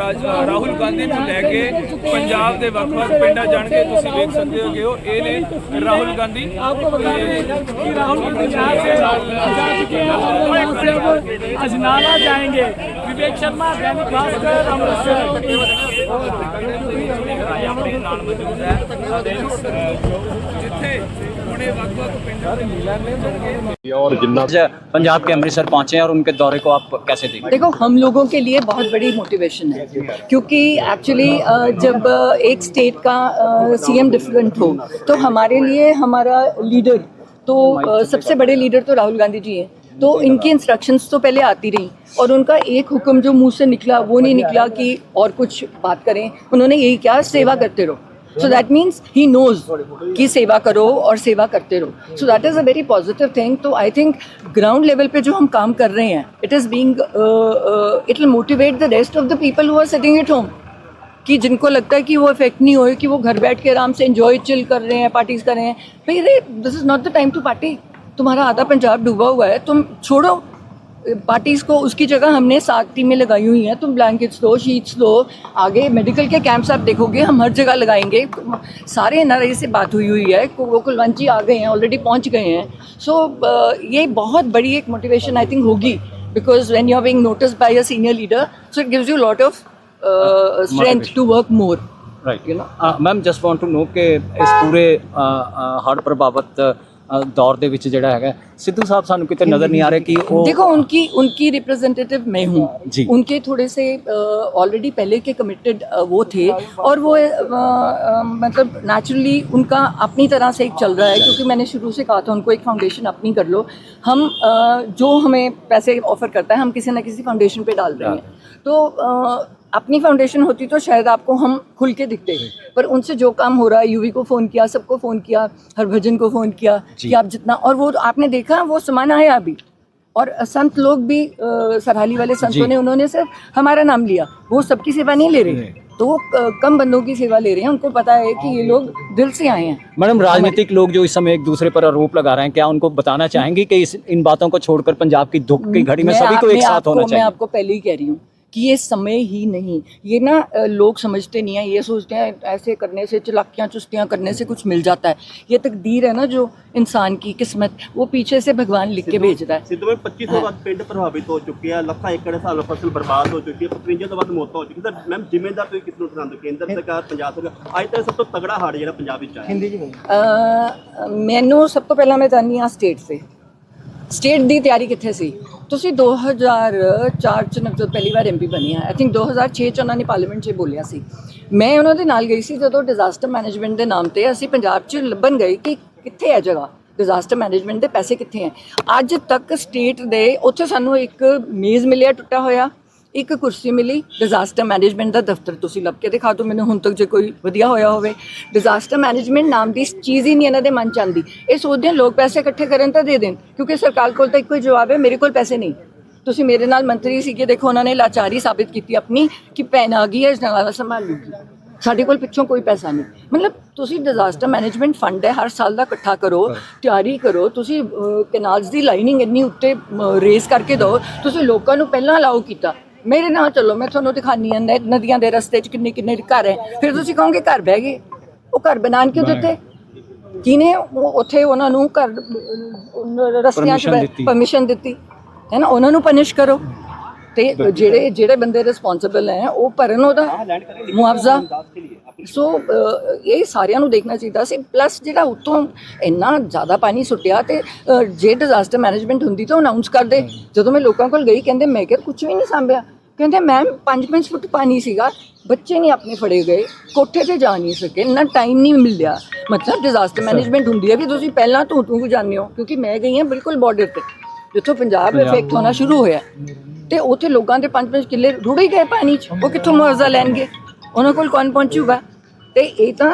ਰਾਜ- ਰਾਹੁਲ ਗਾਂਧੀ ਨੂੰ ਲੈ ਕੇ ਪੰਜਾਬ ਦੇ ਵੱਖ-ਵੱਖ ਪਿੰਡਾਂ ਜਾਣਗੇ ਤੁਸੀਂ ਵੇਖ ਸਕਦੇ ਹੋ ਕਿ ਉਹ ਇਹ ਨੇ ਰਾਹੁਲ ਗਾਂਧੀ आपको बता दें कि राहुल गांधी यहाँ से जा चुके हैं और यहाँ से अब अजनाला जाएंगे विवेक शर्मा दैनिक भास्कर अमृतसर ਆਪਣੇ ਨਾਲ ਮੌਜੂਦ ਹੈ ਜਿੱਥੇ और अच्छा, पंजाब के अमृतसर पहुँचे और उनके दौरे को आप कैसे देखें देखो हम लोगों के लिए बहुत बड़ी मोटिवेशन है क्योंकि एक्चुअली जब एक स्टेट का सीएम डिफरेंट हो तो हमारे लिए हमारा लीडर तो सबसे बड़े लीडर तो राहुल गांधी जी हैं। तो इनकी इंस्ट्रक्शंस तो पहले आती रही और उनका एक हुक्म जो मुँह से निकला वो नहीं निकला कि और कुछ बात करें। उन्होंने यही क्या सेवा करते रहो। So that means he knows कि सेवा करो और सेवा करते रहो। So that is a very positive thing तो आई थिंक ग्राउंड लेवल पे जो हम काम कर रहे हैं it is being it will motivate the rest of the people who are sitting at home कि जिनको लगता है कि वो इफ़ेक्ट नहीं होए कि वो घर बैठ के आराम से एंजॉय चिल कर रहे हैं पार्टीज़ कर रहे हैं। भाई this is not the time to party तुम्हारा आधा पंजाब डूबा हुआ है, तुम छोड़ो। पार्टीज़ को उसकी जगह हमने सात टीमें लगाई हुई हैं। तुम ब्लैंकेट्स दो शीट्स दो आगे मेडिकल के कैंप्स आप देखोगे हम हर जगह लगाएँगे। सारे एन से बात हुई हुई है वो कुलवंत जी आ गए हैं ऑलरेडी पहुँच गए हैं। सो so, uh, ये बहुत बड़ी एक मोटिवेशन आई थिंक होगी। Because when you are being notice by a senior leader so it gives you lot of strength to work more right you know ma'am just want to know के इस पूरे hard पर uh, ਦੌਰ ਦੇ ਵਿੱਚ ਜਿਹੜਾ ਹੈਗਾ ਸਿੱਧੂ ਸਾਹਿਬ ਸਾਨੂੰ ਕਿਤੇ ਨਜ਼ਰ ਨਹੀਂ ਆ ਰਿਹਾ ਕਿ ਉਹ देखो उनकी उनकी रिप्रेजेंटेटिव मैं हूँ जी। उनके थोड़े से ऑलरेडी पहले के कमिटेड वो थे और वो अ, अ, मतलब नेचुरली उनका अपनी तरह से एक चल रहा है क्योंकि मैंने शुरू से कहा था उनको एक फाउंडेशन अपनी कर लो हम अ, जो हमें पैसे ऑफर करता है हम किसी न किसी फाउंडेशन पे डाल रहे हैं तो अ, अपनी फाउंडेशन होती तो शायद आपको हम खुल के दिखते। पर उनसे जो काम हो रहा है यूवी को फ़ोन किया सबको फ़ोन किया हरभजन को फ़ोन किया कि आप जितना और वो आपने देखा वो सामान आया अभी। और संत लोग भी सरहाली वाले संतों ने उन्होंने सिर्फ़ हमारा नाम लिया। वो सबकी सेवा नहीं ले रहे। तो वो कम बंदों की सेवा ले रहे हैं। उनको पता है कि ये लोग दिल से आए हैं। मैडम राजनीतिक लोग जो इस समय एक दूसरे पर आरोप लगा रहे हैं क्या उनको बताना चाहेंगे कि इस इन बातों को छोड़कर पंजाब की दुख की घड़ी में सभी को एक साथ होना मैं आपको पहले ही कह रही हूँ। कि ये समय ही नहीं ये ना अ, लोग समझते नहीं है ये सोचते हैं ऐसे करने से चलाकियाँ चुस्तियाँ करने से कुछ मिल जाता है ये तकदीर है ना जो इंसान की किस्मत वो पीछे से भगवान लिख के भेजता है ਸਿੱਧੂ ਵਿੱਚ 2500 ਵੱਧ ਪਿੰਡ ਪ੍ਰਭਾਵਿਤ ਹੋ ਚੁੱਕੇ ਆ ਲੱਖਾਂ ਏਕੜ ਹਿਸਾਬ ਫਸਲ ਬਰਬਾਦ ਹੋ ਚੁੱਕੀ ਹੈ 55 ਤੋਂ ਵੱਧ ਮੌਤਾਂ ਹੋ ਚੁੱਕੀ ਸਰ ਮੈਮ ਜ਼ਿੰਮੇਦਾਰ ਤੁਸੀਂ ਕਿਸ ਨੂੰ ਠਹਿਰਾਉਂਦੇ ਹੋ? ਕੇਂਦਰ ਸਰਕਾਰ ਪੰਜਾਬ ਸਰਕਾਰ ਅੱਜ ਤੱਕ ਸਭ ਤੋਂ ਤਗੜਾ ਹਾੜ ਜਿਹੜਾ ਪੰਜਾਬ ਵਿੱਚ ਆਇਆ ਅ, ਮੈਨੂੰ ਸਭ ਤੋਂ ਪਹਿਲਾਂ ਮੈਂ ਜਾਣੀ ਆ ਸਟੇਟ ਸੇ ਸਟੇਟ ਦੀ ਤਿਆਰੀ ਕਿੱਥੇ ਸੀ? ਤੁਸੀਂ 2004 ਚ ਨਵਜੋਤ ਪਹਿਲੀ ਵਾਰ ਐਮਪੀ ਬਣੀ ਆ। ਆਈ ਥਿੰਕ 2006 ਚ ਉਹਨਾਂ ਨੇ ਪਾਰਲੀਮੈਂਟ 'ਚ ਬੋਲਿਆ ਸੀ। ਮੈਂ ਉਹਨਾਂ ਦੇ ਨਾਲ ਗਈ ਸੀ ਜਦੋਂ ਡਿਜ਼ਾਸਟਰ ਮੈਨੇਜਮੈਂਟ ਦੇ ਨਾਮ ਤੇ ਅਸੀਂ ਪੰਜਾਬ 'ਚ ਲੱਭਣ ਗਏ ਕਿ ਕਿੱਥੇ ਹੈ ਜਗ੍ਹਾ? ਡਿਜ਼ਾਸਟਰ ਮੈਨੇਜਮੈਂਟ ਦੇ ਪੈਸੇ ਕਿੱਥੇ ਹੈ? ਅੱਜ ਤੱਕ ਸਟੇਟ ਦੇ ਉੱਥੇ ਸਾਨੂੰ ਇੱਕ ਮੇਜ਼ ਮਿਲਿਆ, ਟੁੱਟਾ ਹੋਇਆ। ਇੱਕ ਕੁਰਸੀ ਮਿਲੀ ਡਿਜ਼ਾਸਟਰ ਮੈਨੇਜਮੈਂਟ ਦਾ ਦਫ਼ਤਰ ਤੁਸੀਂ ਲੱਭ ਕੇ ਦਿਖਾ ਦਿਓ ਮੈਨੂੰ ਹੁਣ ਤੱਕ ਜੇ ਕੋਈ ਵਧੀਆ ਹੋਇਆ ਹੋਵੇ। ਡਿਜ਼ਾਸਟਰ ਮੈਨੇਜਮੈਂਟ ਨਾਮ ਦੀ ਚੀਜ਼ ਹੀ ਨਹੀਂ ਇਹਨਾਂ ਦੇ ਮਨ ਚ ਆਉਂਦੀ। ਇਹ ਸੋਚਦੇ ਆ ਲੋਕ ਪੈਸੇ ਇਕੱਠੇ ਕਰਨ ਤਾਂ ਦੇ ਦੇਣ ਕਿਉਂਕਿ ਸਰਕਾਰ ਕੋਲ ਤਾਂ ਇੱਕੋ ਹੀ ਜਵਾਬ ਹੈ ਮੇਰੇ ਕੋਲ ਪੈਸੇ ਨਹੀਂ। ਤੁਸੀਂ ਮੇਰੇ ਨਾਲ ਮੰਤਰੀ ਸੀਗੇ ਦੇਖੋ ਉਹਨਾਂ ਨੇ ਲਾਚਾਰੀ ਸਾਬਿਤ ਕੀਤੀ ਆਪਣੀ ਕਿ ਪੈਨ ਆ ਗਈ ਹੈ ਇਸ ਨਾਲ ਸੰਭਾਲ ਲੂਗੀ। ਸਾਡੇ ਕੋਲ ਪਿੱਛੋਂ ਕੋਈ ਪੈਸਾ ਨਹੀਂ। ਮਤਲਬ ਤੁਸੀਂ ਡਿਜ਼ਾਸਟਰ ਮੈਨੇਜਮੈਂਟ ਫੰਡ ਹੈ ਹਰ ਸਾਲ ਦਾ ਇਕੱਠਾ ਕਰੋ ਤਿਆਰੀ ਕਰੋ ਤੁਸੀਂ ਕੈਨਾਲਸ ਦੀ ਲਾਈਨਿੰਗ ਇੰਨੀ ਉੱਤੇ ਰੇਸ ਕਰਕੇ ਦਿਓ ਤੁਸੀਂ ਲੋਕਾਂ ਨੂੰ ਪਹਿਲਾਂ ਅਲਾਉ ਕੀਤਾ। ਮੇਰੇ ਨਾਲ ਚੱਲੋ ਮੈਂ ਤੁਹਾਨੂੰ ਦਿਖਾਨੀ ਆ ਨਦੀਆਂ ਦੇ ਰਸਤੇ 'ਚ ਕਿੰਨੇ ਕਿੰਨੇ ਘਰ ਹੈ। ਫਿਰ ਤੁਸੀਂ ਕਹੋਗੇ ਘਰ ਬਹਿ ਗਏ? ਉਹ ਘਰ ਬਣਾਉਣ ਕਿਉਂ ਦਿੱਤੇ? ਕਿਨੇ ਉੱਥੇ ਉਹਨਾਂ ਨੂੰ ਘਰ ਰਸਤਿਆਂ 'ਚ। ਪਰਮਿਸ਼ਨ ਦਿੱਤੀ। ਹੈ ਨਾ? ਉਹਨਾਂ ਨੂੰ ਪਨਿਸ਼ ਕਰੋ। ਤੇ ਜਿਹੜੇ ਜਿਹੜੇ ਬੰਦੇ ਰਿਸਪੌਂਸਿਬਲ ਹੈ ਉਹ ਭਰਨ ਉਹਦਾ ਮੁਆਵਜ਼ਾ। ਸੋ ਇਹ ਸਾਰਿਆਂ ਨੂੰ ਦੇਖਣਾ ਚਾਹੀਦਾ ਸੀ। ਪਲੱਸ ਜਿਹੜਾ ਉਤੋਂ ਇੰਨਾ ਜ਼ਿਆਦਾ ਪਾਣੀ ਸੁੱਟਿਆ ਤੇ ਜੇ ਡਿਜ਼ਾਸਟਰ ਮੈਨੇਜਮੈਂਟ ਹੁੰਦੀ ਤਾਂ ਅਨਾਉਂਸ ਕਰਦੇ। ਜਦੋਂ ਮੈਂ ਲੋਕਾਂ ਕੋਲ ਗਈ ਕਹਿੰਦੇ ਮੈਂ ਕਿਹਾ ਕੁਝ ਵੀ ਨਹੀਂ ਸੰਭਿਆ। ਕਹਿੰਦੇ ਮੈਮ 5-5 ਫੁੱਟ ਪਾਣੀ ਸੀਗਾ। ਬੱਚੇ ਨਹੀਂ ਆਪਣੇ ਫੜੇ ਗਏ। ਕੋਠੇ ਤੇ ਜਾ ਨਹੀਂ ਸਕੇ। ਇੰਨਾ ਟਾਈਮ ਨਹੀਂ ਮਿਲਿਆ। ਮਤਲਬ ਡਿਜ਼ਾਸਟਰ ਮੈਨੇਜਮੈਂਟ ਹੁੰਦੀ ਹੈ ਕਿ ਤੁਸੀਂ ਪਹਿਲਾਂ ਤੋਂ ਤੂੰ ਜਾਂਦੇ ਹੋ। ਕਿਉਂਕਿ ਮੈਂ ਗਈ ਹਾਂ ਬਿਲਕੁਲ ਬਾਰਡਰ ਤੇ। ਜਿੱਥੋਂ ਪੰਜਾਬ ਇਫੈਕਟ ਹੋਣਾ ਸ਼ੁਰੂ ਹੋਇਆ। ਤੇ ਉੱਥੇ ਲੋਕਾਂ ਦੇ 5-5 ਕਿੱਲੇ ਰੁੜ ਹੀ ਗਏ ਪਾਣੀ 'ਚ। ਉਹ ਕਿੱਥੋਂ ਮੁਆਵਜ਼ਾ ਲੈਣਗੇ? ਉਹਨਾਂ ਕੋਲ ਕੌਣ ਪਹੁੰਚੂਗਾ? ਤੇ ਇਹ ਤਾਂ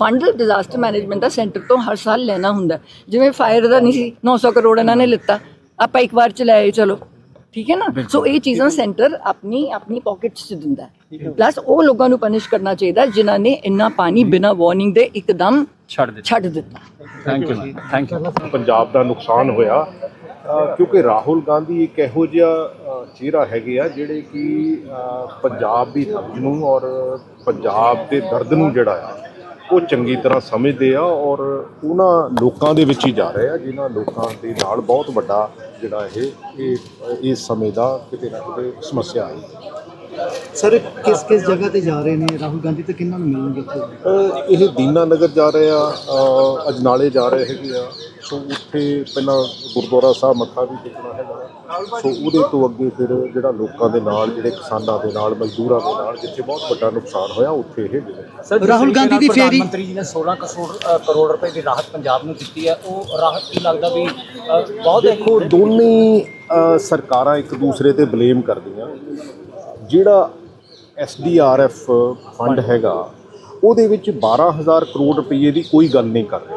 ਫੰਡ ਡਿਜ਼ਾਸਟਰ ਮੈਨੇਜਮੈਂਟ ਦਾ ਸੈਂਟਰ ਤੋਂ ਹਰ ਸਾਲ ਲੈਣਾ ਹੁੰਦਾ। ਜਿਵੇਂ ਫਾਇਰ ਦਾ ਨਹੀਂ ਸੀ 900 ਕਰੋੜ ਇਹਨਾਂ ਨੇ ਲਿੱਤਾ। ਆਪਾਂ ਇੱਕ ਵਾਰ ਚ ਲੈ ਆਏ ਚਲੋ। ਠੀਕ ਹੈ ਨਾ? ਸੋ ਇਹ ਚੀਜ਼ਾਂ ਸੈਂਟਰ ਆਪਣੀ ਆਪਣੀ ਪਾਕਟਸ ਚ ਦਿੰਦਾ ਪਲੱਸ ਉਹ ਲੋਕਾਂ ਨੂੰ ਪਨਿਸ਼ ਕਰਨਾ ਚਾਹੀਦਾ ਜਿਨ੍ਹਾਂ ਨੇ ਇੰਨਾ ਪਾਣੀ ਬਿਨਾਂ ਵਾਰਨਿੰਗ ਦੇ ਇੱਕਦਮ ਛੱਡ ਦਿੱਤਾ। ਛੱਡ ਦਿੱਤਾ। Thank you thank you Punjab ਦਾ ਨੁਕਸਾਨ ਹੋਇਆ। ਕਿਉਂਕਿ ਰਾਹੁਲ ਗਾਂਧੀ ਇੱਕ ਇਹੋ ਜਿਹਾ ਚਿਹਰਾ ਹੈਗੇ ਆ ਜਿਹੜੇ ਕਿ ਪੰਜਾਬ ਦੀ ਦਰਦ ਨੂੰ ਔਰ ਪੰਜਾਬ ਦੇ ਦਰਦ ਨੂੰ ਜਿਹੜਾ ਆ ਉਹ ਚੰਗੀ ਤਰ੍ਹਾਂ ਸਮਝਦੇ ਆ ਔਰ ਉਹਨਾਂ ਲੋਕਾਂ ਦੇ ਵਿੱਚ ਹੀ ਜਾ ਰਹੇ ਆ ਜਿਨ੍ਹਾਂ ਲੋਕਾਂ ਦੇ ਨਾਲ ਬਹੁਤ ਵੱਡਾ ਜਿਹੜਾ ਇਹ ਇਹ ਇਸ ਸਮੇਂ ਦਾ ਕਿਤੇ ਨਾ ਕਿਤੇ ਸਮੱਸਿਆ ਹੈ ਸਰ ਕਿਸ ਕਿਸ ਜਗ੍ਹਾ ਤੇ ਜਾ ਰਹੇ ਨੇ? ਰਾਹੁਲ ਗਾਂਧੀ ਤੇ ਕਿੰਨਾਂ ਨੂੰ ਮਿਲਣਗੇ ਇਹ ਦੀਨਾ ਨਗਰ ਜਾ ਰਹੇ ਆ ਅਜਨਾਲੇ ਜਾ ਰਹੇ ਹੈਗੇ ਆ। ਸੋ ਉੱਥੇ ਪਹਿਲਾਂ ਗੁਰਦੁਆਰਾ ਸਾਹਿਬ ਮੱਥਾ ਵੀ ਟੇਕਣਾ ਹੈਗਾ। ਸੋ ਉਹਦੇ ਤੋਂ ਅੱਗੇ ਫਿਰ ਜਿਹੜਾ ਲੋਕਾਂ ਦੇ ਨਾਲ ਜਿਹੜੇ ਕਿਸਾਨਾਂ ਦੇ ਨਾਲ ਮਜ਼ਦੂਰਾਂ ਦੇ ਨਾਲ ਜਿੱਥੇ ਬਹੁਤ ਵੱਡਾ ਨੁਕਸਾਨ ਹੋਇਆ ਉੱਥੇ ਇਹ ਰਾਹੁਲ ਗਾਂਧੀ ਦੀ ਫੇਰੀ- ਮੰਤਰੀ ਜੀ ਨੇ 16 ਕਰੋੜ ਰੁਪਏ ਦੀ ਰਾਹਤ ਪੰਜਾਬ ਨੂੰ ਦਿੱਤੀ ਹੈ ਉਹ ਰਾਹਤ ਕੀ ਲੱਗਦਾ ਵੀ ਬਹੁਤ ਦੇਖੋ ਦੋਨੇ ਸਰਕਾਰਾਂ ਇੱਕ ਦੂਸਰੇ ਤੇ ਬਲੇਮ ਕਰਦੀਆਂ। ਜਿਹੜਾ ਐਸਡੀਆਰਐਫ ਫੰਡ ਹੈਗਾ ਉਹਦੇ ਵਿੱਚ 12000 ਕਰੋੜ ਰੁਪਏ ਦੀ ਕੋਈ ਗੱਲ ਨਹੀਂ ਕਰ ਰਿਹਾ।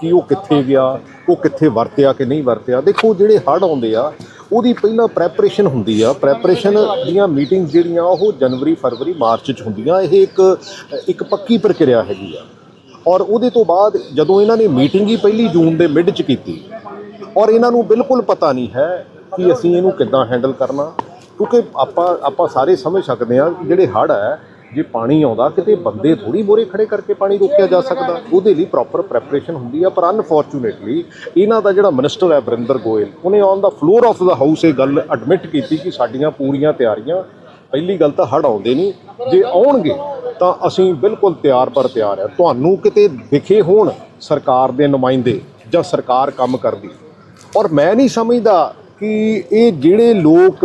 ਕਿ ਉਹ ਕਿੱਥੇ ਗਿਆ, ਉਹ ਕਿੱਥੇ ਵਰਤਿਆ ਕਿ ਨਹੀਂ ਵਰਤਿਆ। ਦੇਖੋ, ਜਿਹੜੇ ਹੜ੍ਹ ਆਉਂਦੇ ਆ, ਉਹਦੀ ਪਹਿਲਾਂ ਪ੍ਰੈਪਰੇਸ਼ਨ ਹੁੰਦੀ ਆ। ਪ੍ਰੈਪਰੇਸ਼ਨ ਦੀਆਂ ਮੀਟਿੰਗ ਜਿਹੜੀਆਂ, ਉਹ ਜਨਵਰੀ, ਫਰਵਰੀ, ਮਾਰਚ ਚ ਹੁੰਦੀਆਂ। ਇਹ ਇੱਕ ਇੱਕ ਪੱਕੀ ਪ੍ਰਕਿਰਿਆ ਹੈਗੀ ਆ। ਔਰ ਉਹਦੇ ਤੋਂ ਬਾਅਦ ਜਦੋਂ ਇਹਨਾਂ ਨੇ ਮੀਟਿੰਗ ਹੀ ਪਹਿਲੀ ਜੂਨ ਦੇ ਮਿਡ ਚ ਕੀਤੀ, ਔਰ ਇਹਨਾਂ ਨੂੰ ਬਿਲਕੁਲ ਪਤਾ ਨਹੀਂ ਹੈ ਕਿ ਅਸੀਂ ਇਹਨੂੰ ਕਿੱਦਾਂ ਹੈਂਡਲ ਕਰਨਾ। ਕਿਉਂਕਿ ਆਪਾਂ ਆਪਾਂ ਸਾਰੇ ਸਮਝ ਸਕਦੇ ਹਾਂ ਜਿਹੜੇ ਹੜ੍ਹ ਹੈ ਜੇ ਪਾਣੀ ਆਉਂਦਾ, ਕਿਤੇ ਬੰਦੇ ਥੋੜੀ ਮੋਰੇ ਖੜੇ ਕਰਕੇ ਪਾਣੀ ਰੋਕਿਆ ਜਾ ਸਕਦਾ। ਉਹਦੇ ਲਈ ਪ੍ਰੋਪਰ ਪ੍ਰੈਪਰੇਸ਼ਨ ਹੁੰਦੀ ਆ, ਪਰ ਅਨਫੋਰਚੂਨੇਟਲੀ ਇਹਨਾਂ ਦਾ ਜਿਹੜਾ ਮਿਨਿਸਟਰ ਹੈ ਵਰਿੰਦਰ ਗੋਇਲ, ਉਹਨੇ on the floor of the house ਇਹ ਗੱਲ ਐਡਮਿਟ ਕੀਤੀ ਕਿ ਸਾਡੀਆਂ ਪੂਰੀਆਂ ਤਿਆਰੀਆਂ, ਪਹਿਲੀ ਗੱਲ ਤਾਂ ਹੜ੍ਹ ਆਉਂਦੇ ਨਹੀਂ, ਜੇ ਆਉਣਗੇ ਤਾਂ ਅਸੀਂ ਬਿਲਕੁਲ ਤਿਆਰ ਪਰ ਤਿਆਰ ਆ ਤੁਹਾਨੂੰ ਕਿਤੇ ਦਿਖੇ ਹੋਣ ਸਰਕਾਰ ਦੇ ਨੁਮਾਇੰਦੇ ਜਾਂ ਸਰਕਾਰ ਕੰਮ ਕਰਦੀ। ਔਰ ਮੈਂ ਨਹੀਂ ਸਮਝਦਾ ਕਿ ਇਹ ਜਿਹੜੇ ਲੋਕ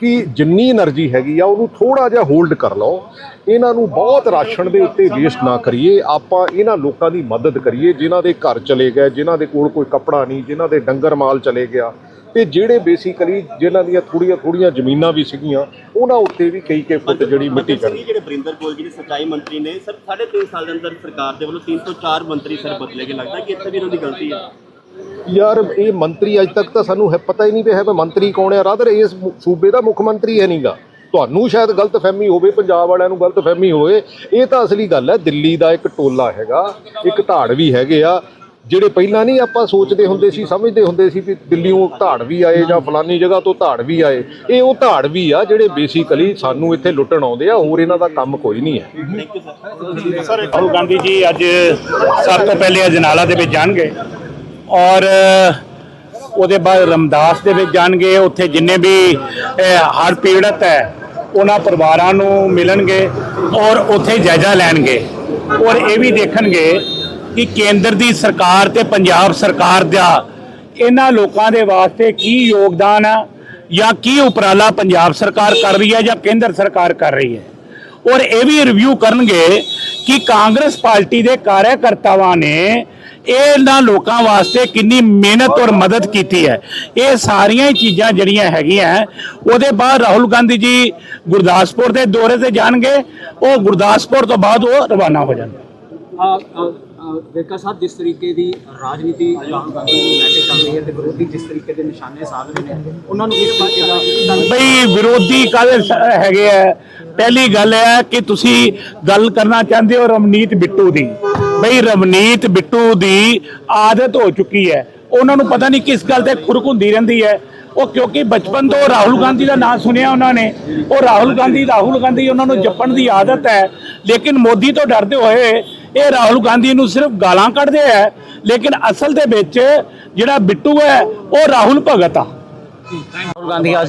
ਕਿ ਜਿੰਨੀ એનર્ਜੀ ਹੈਗੀ ਆ ਉਹਨੂੰ ਥੋੜਾ ਜਿਹਾ ਹੋਲਡ ਕਰ ਲਓ। ਇਹਨਾਂ ਨੂੰ ਬਹੁਤ ਰਾਸ਼ਨ ਦੇ ਉੱਤੇ ਵੇਸਟ ਨਾ ਕਰੀਏ। ਆਪਾਂ ਇਹਨਾਂ ਲੋਕਾਂ ਦੀ ਮਦਦ ਕਰੀਏ ਜਿਨ੍ਹਾਂ ਦੇ ਘਰ ਚਲੇ ਗਏ ਜਿਨ੍ਹਾਂ ਦੇ ਕੋਲ ਕੋਈ ਕੱਪੜਾ ਨਹੀਂ ਜਿਨ੍ਹਾਂ ਦੇ ਡੰਗਰ ਮਾਲ ਚਲੇ ਗਿਆ। ਤੇ ਜਿਹੜੇ ਬੇਸਿਕਲੀ ਜਿਨ੍ਹਾਂ ਦੀਆਂ ਥੋੜੀਆਂ ਥੋੜੀਆਂ ਜ਼ਮੀਨਾਂ ਵੀ ਸੀਗੀਆਂ ਉਹਨਾਂ ਉੱਤੇ ਵੀ ਕਈ ਕਈ ਫੁੱਟ ਜਿਹੜੀ ਮਿੱਟੀ ਕਰ ਜਿਹੜੇ ਬਰਿੰਦਰ ਕੋਲ ਜਿਹੜੇ ਸਚਾਈ ਮੰਤਰੀ ਨੇ ਸਰ 3.5 ਸਾਲ ਦੇ ਅੰਦਰ ਸਰਕਾਰ ਦੇ ਵੱਲੋਂ 304 ਮੰਤਰੀ ਸਰ ਬਦਲੇ ਗਏ। ਲੱਗਦਾ ਕਿ ਇੱਥੇ ਵੀ ਉਹਨਾਂ ਦੀ ਗਲਤੀ ਹੈ? ਯਾਰ, ਇਹ ਮੰਤਰੀ ਅੱਜ ਤੱਕ ਤਾਂ ਸਾਨੂੰ ਹੈ, ਪਤਾ ਹੀ ਨਹੀਂ ਪਿਆ ਹੈ ਮੈਂ ਮੰਤਰੀ ਕੌਣ ਹੈ। ਰਾਦਰ, ਇਸ ਸੂਬੇ ਦਾ ਮੁੱਖ ਮੰਤਰੀ ਹੈ ਨਹੀਂਗਾ। ਤੁਹਾਨੂੰ ਸ਼ਾਇਦ ਗਲਤਫਹਿਮੀ ਹੋਵੇ, ਪੰਜਾਬ ਵਾਲਿਆਂ ਨੂੰ ਗਲਤਫਹਿਮੀ ਹੋਵੇ। ਇਹ ਤਾਂ ਅਸਲੀ ਗੱਲ ਹੈ, ਦਿੱਲੀ ਦਾ ਇੱਕ ਟੋਲਾ ਹੈਗਾ, ਇੱਕ ਧਾੜ ਵੀ ਹੈਗੇ ਆ, ਜਿਹੜੇ ਪਹਿਲਾਂ ਨਹੀਂ ਆਪਾਂ ਸੋਚਦੇ ਹੁੰਦੇ ਸੀ, ਸਮਝਦੇ ਹੁੰਦੇ ਸੀ ਵੀ ਦਿੱਲੀੋਂ ਧਾੜ ਵੀ ਆਏ ਜਾਂ ਫਲਾਨੀ ਜਗ੍ਹਾ ਤੋਂ ਧਾੜ ਵੀ ਆਏ। ਇਹ ਉਹ ਧਾੜ ਵੀ ਆ, ਜਿਹੜੇ ਬੇਸਿਕਲੀ ਸਾਨੂੰ ਇੱਥੇ ਲੁੱਟਣ ਆਉਂਦੇ ਆ, ਹੋਰ ਇਹਨਾਂ ਦਾ ਕੰਮ ਕੋਈ ਨਹੀਂ ਹੈ। ਰਾਹੁਲ ਗਾਂਧੀ ਜੀ ਅੱਜ ਸਭ ਤੋਂ ਪਹਿਲੇ ਅਜਨਾਲਾ ਦੇ ਵਿੱਚ ਜਾਣਗੇ। ਔਰ ਉਹਦੇ ਬਾਅਦ ਰਮਦਾਸ ਦੇ ਵਿੱਚ ਜਾਣਗੇ, ਉੱਥੇ ਜਿੰਨੇ ਵੀ ਹੜ ਪੀੜਤ ਹੈ, ਉਹਨਾਂ ਪਰਿਵਾਰਾਂ ਨੂੰ ਮਿਲਣਗੇ ਔਰ ਉੱਥੇ ਜਾਇਜ਼ਾ ਲੈਣਗੇ। ਔਰ ਇਹ ਵੀ ਦੇਖਣਗੇ ਕਿ ਕੇਂਦਰ ਦੀ ਸਰਕਾਰ ਤੇ ਪੰਜਾਬ ਸਰਕਾਰ ਦਾ ਇਹਨਾਂ ਲੋਕਾਂ ਦੇ ਵਾਸਤੇ ਕੀ ਯੋਗਦਾਨ ਹੈ ਜਾਂ ਕੀ ਉਪਰਾਲਾ ਪੰਜਾਬ ਸਰਕਾਰ ਕਰ ਰਹੀ ਹੈ ਜਾਂ ਕੇਂਦਰ ਸਰਕਾਰ ਕਰ ਰਹੀ ਹੈ। ਔਰ ਇਹ ਵੀ ਰਿਵਿਊ ਕਰਨਗੇ ਕਿ ਕਾਂਗਰਸ ਪਾਰਟੀ ਦੇ ਕਾਰਜਕਰਤਾਵਾਂ ਨੇ ਇਹਨਾਂ ਲੋਕਾਂ ਵਾਸਤੇ ਕਿੰਨੀ ਮਿਹਨਤ ਔਰ ਮਦਦ ਕੀਤੀ ਹੈ। ਇਹ ਸਾਰੀਆਂ ਹੀ ਚੀਜ਼ਾਂ ਜਿਹੜੀਆਂ ਹੈਗੀਆਂ ਉਹਦੇ ਬਾਅਦ ਰਾਹੁਲ ਗਾਂਧੀ ਜੀ ਗੁਰਦਾਸਪੁਰ ਦੇ ਦੌਰੇ ਤੇ ਜਾਣਗੇ ਉਹ ਗੁਰਦਾਸਪੁਰ ਤੋਂ ਬਾਅਦ ਉਹ ਰਵਾਨਾ ਹੋ ਜਾਣਗੇ। ਵੇਰਕਾ ਸਾਹਿਬ ਜਿਸ ਤਰੀਕੇ ਦੀ ਰਾਜਨੀਤੀ ਰਾਹੁਲ ਗਾਂਧੀ ਨੂੰ ਲੈ ਕੇ ਚੱਲ ਰਹੀ ਹੈ ਤੇ ਵਿਰੋਧੀ ਜਿਸ ਤਰੀਕੇ ਦੇ ਨਿਸ਼ਾਨੇ ਸਾਧ ਰਹੇ ਨੇ ਉਹਨਾਂ ਨੂੰ ਇਸ ਤਰੀਕੇ ਦਾ ਬਈ ਵਿਰੋਧੀ ਕਾਹਦੇ ਹੈਗੇ ਆ? ਪਹਿਲੀ ਗੱਲ ਹੈ ਕਿ ਤੁਸੀਂ ਗੱਲ ਕਰਨਾ ਚਾਹੁੰਦੇ ਹੋ ਰਵਨੀਤ ਬਿੱਟੂ ਦੀ। ਬਈ ਰਵਨੀਤ ਬਿੱਟੂ ਦੀ ਆਦਤ ਹੋ ਚੁੱਕੀ ਹੈ। ਉਹਨਾਂ ਨੂੰ ਪਤਾ ਨਹੀਂ ਕਿਸ ਗੱਲ ਤੇ ਖੁਰਕ ਹੁੰਦੀ ਰਹਿੰਦੀ ਹੈ। ਉਹ ਕਿਉਂਕਿ ਬਚਪਨ ਤੋਂ ਰਾਹੁਲ ਗਾਂਧੀ ਦਾ ਨਾਮ ਸੁਣਿਆ ਉਹਨਾਂ ਨੇ। ਉਹ ਰਾਹੁਲ ਗਾਂਧੀ ਰਾਹੁਲ ਗਾਂਧੀ ਉਹਨਾਂ ਨੂੰ ਜਪਣ ਦੀ ਆਦਤ ਹੈ। ਲੇਕਿਨ ਮੋਦੀ ਤੋਂ ਡਰਦੇ ਹੋਏ ਇਹ ਰਾਹੁਲ ਗਾਂਧੀ ਨੂੰ ਸਿਰਫ ਗਾਲਾਂ ਕੱਢਦੇ ਆ ਲੇਕਿਨ ਅਸਲ ਦੇ ਵਿੱਚ ਜਿਹੜਾ ਬਿੱਟੂ ਹੈ, ਉਹ ਰਾਹੁਲ ਭਗਤ ਆ। ਰਾਹੁਲ ਗਾਂਧੀ